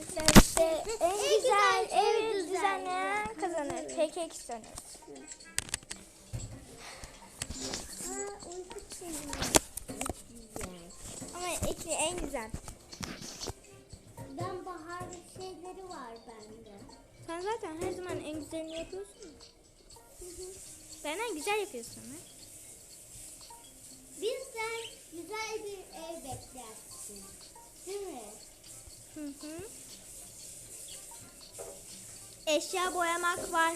İşte en güzel evi düzenleyen kazanır. Peki çizimi. Ama ekli en güzel. Ben bahar şeyleri var bende. Sen zaten her zaman en güzelini yapıyorsun. Benden güzel yapıyorsun. Ha? Bizden güzel bir ev beklersin. Değil mi? Hı hı. Eşya boyamak var.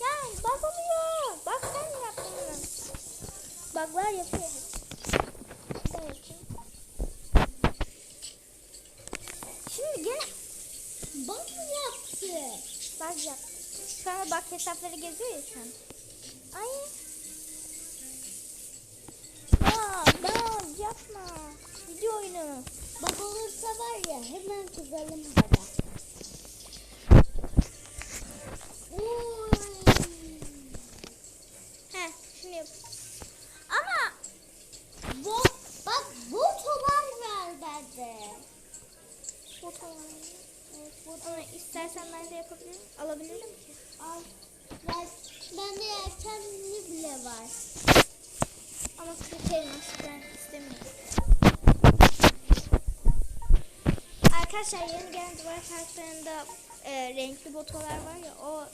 Ya bak oluyor. Bak sen yaptın bunu. Baklar yapıyor. Şimdi gel. Bak yaptı. Bak yap. Şu an bak hesapları geziyor ya an. Ay. Ya ben yapma. Video oyunu. Bak olursa var ya hemen kızalım bana. Ama istersen ben de yapabilirim. Alabilirim ki. Al. Ben, bende yelkenli bile var. Ama kriterim ben istemiyorum. Arkadaşlar yeni gelen duvar kartlarında e, renkli botolar var ya o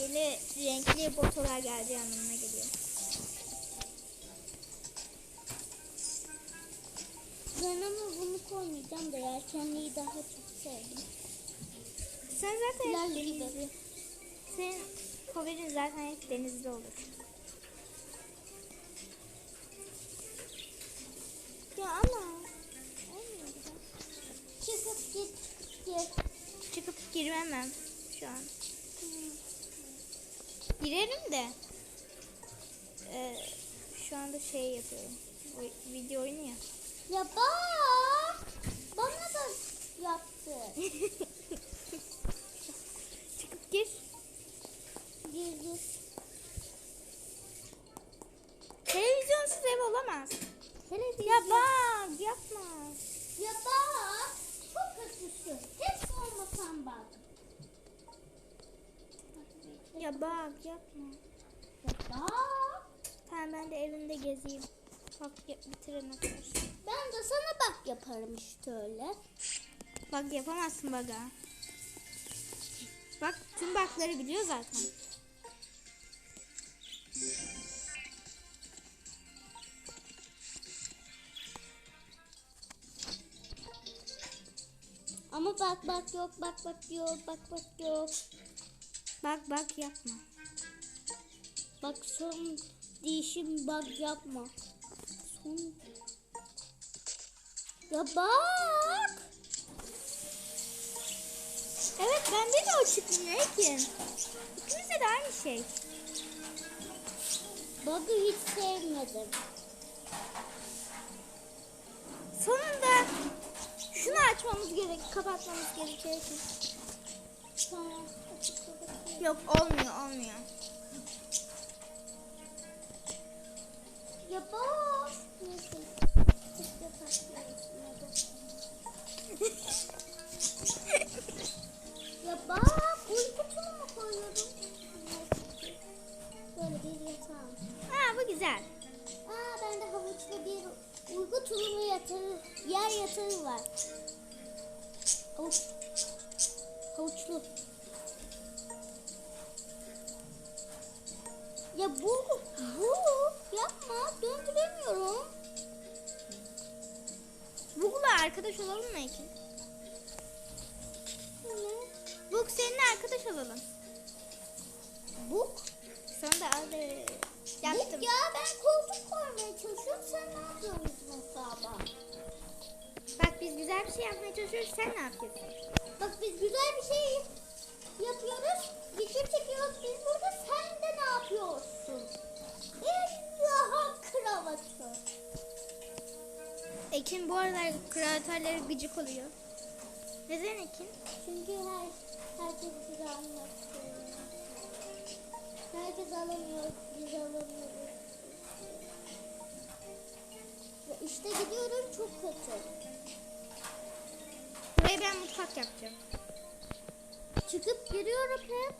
yeni renkli botolar geldiği anlamına geliyor. Ben ama bunu koymayacağım da yelkenliyi daha çok sevdim. Sen zaten hep denizli. Senin favorin zaten hep denizli olur. Ya ama. Çıkıp git git. çıkıp giremem şu an. Girerim de e, şu anda şey yapıyorum. Video oyunu ya. Ya bak. Bana da yaptı. Televizyon. Ya bak yapma. Ya bak. Çok kötüsün. Hiç olmasan bak. Ya bak yapma. Ya bak. Tamam ben de evimde gezeyim. Bak bitirene kadar. Ben de sana bak yaparım işte öyle. Bak yapamazsın baga. Bak tüm bakları biliyor zaten. Ama bak bak yok bak bak yok bak bak yok. Bak bak yapma. Bak son değişim bak yapma. Son... Ya bak. Evet bende de o çıkmıyor Ekin. İkimizde de aynı şey. Bug'ı hiç sevmedim. Sonunda şunu açmamız gerek, kapatmamız gerekiyor. Yok olmuyor olmuyor. Ya bak. Neyse. Ya bak. Böyle bir yatağım. ha bu güzel. Uyku tulumu yatağı, yer yatağı var. Havuç, havuçlu. Ya bu, bu yapma döndüremiyorum. Bug'la arkadaş olalım mı Ekin? Bug seninle arkadaş olalım. Bu? Sana da aldı. Yaptım. ya ben koltuk koymaya çalışıyorum. Sen ne yapıyorsun Mustafa? Bak biz güzel bir şey yapmaya çalışıyoruz. Sen ne yapıyorsun? Bak biz güzel bir şey yapıyoruz. Video çekiyoruz biz burada. Sen de ne yapıyorsun? İlla kravatı. Ekin bu aralar kreatörleri gıcık oluyor. Neden Ekin? Çünkü her herkes bizi anlatıyor. Herkes alamıyor, çok kötü. Burayı mutfak yapacağım. Çıkıp giriyorum hep.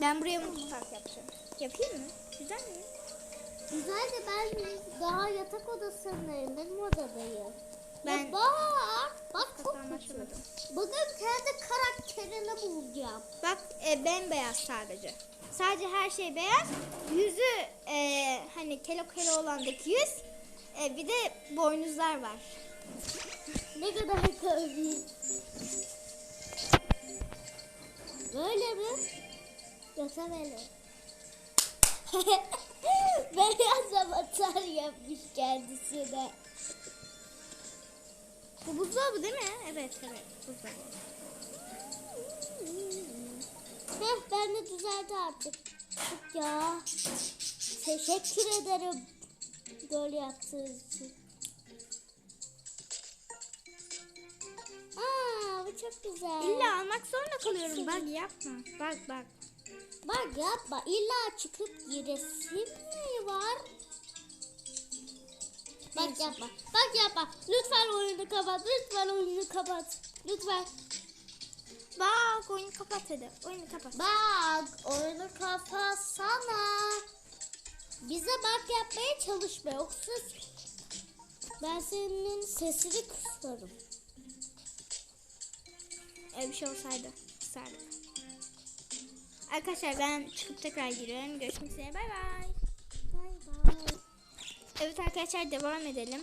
Ben buraya mutfak yapacağım. Yapayım mı? Güzel mi? Güzel de ben daha yatak odasındayım. Benim odadayım. Ben- Ya bak. Bak çok kötü. Bugün kendi karakterini bulacağım. Bak e, bembeyaz sadece. Sadece her şey beyaz. Yüzü e, hani kelo kelo olandaki yüz. E, bir de boynuzlar var. Ne kadar komik. Böyle mi? Yoksa böyle. Beyaz avatar yapmış kendisine. Bu buzdolabı değil mi? Evet evet buzdolabı. Heh ben de düzeldi artık. Ya. Teşekkür ederim. Gol yaptığınız için. Aa bu çok güzel. İlla almak zorunda kalıyorum. Bak yapma. Bak bak. Bak yapma. İlla çıkıp giresim mi var? Bak yapma. Bak yapma. Lütfen oyunu kapat. Lütfen oyunu kapat. Lütfen. Bak oyunu kapat hadi. Oyunu kapat. Bak oyunu kapatsana. Bize bak yapmaya çalışma yoksa ben senin sesini kısarım. Öyle bir şey olsaydı. Kısardık. Arkadaşlar ben çıkıp tekrar giriyorum. Görüşmek üzere. Bay bay. Bay bay. Evet arkadaşlar devam edelim.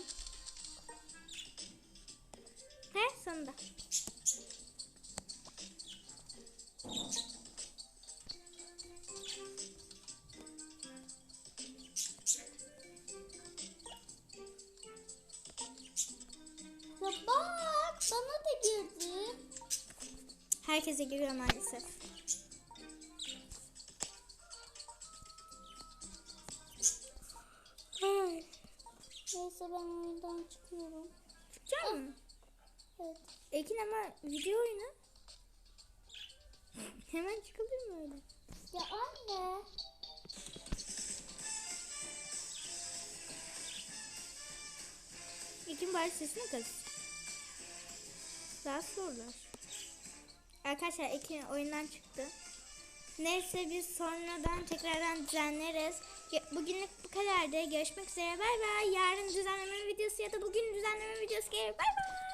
He sonunda. Herkese giriyor maalesef. Ay, Neyse ben oyundan çıkıyorum. Çıkacak mı? Evet. Ekin ama video oyunu. Hemen çıkılır mı öyle? Ya anne. Ekin bari sesini kız. Daha sorular. Arkadaşlar Ekin oyundan çıktı. Neyse biz sonradan tekrardan düzenleriz. Bugünlük bu kadardı. Görüşmek üzere. Bay bay. Yarın düzenleme videosu ya da bugün düzenleme videosu gelir. Bay bay.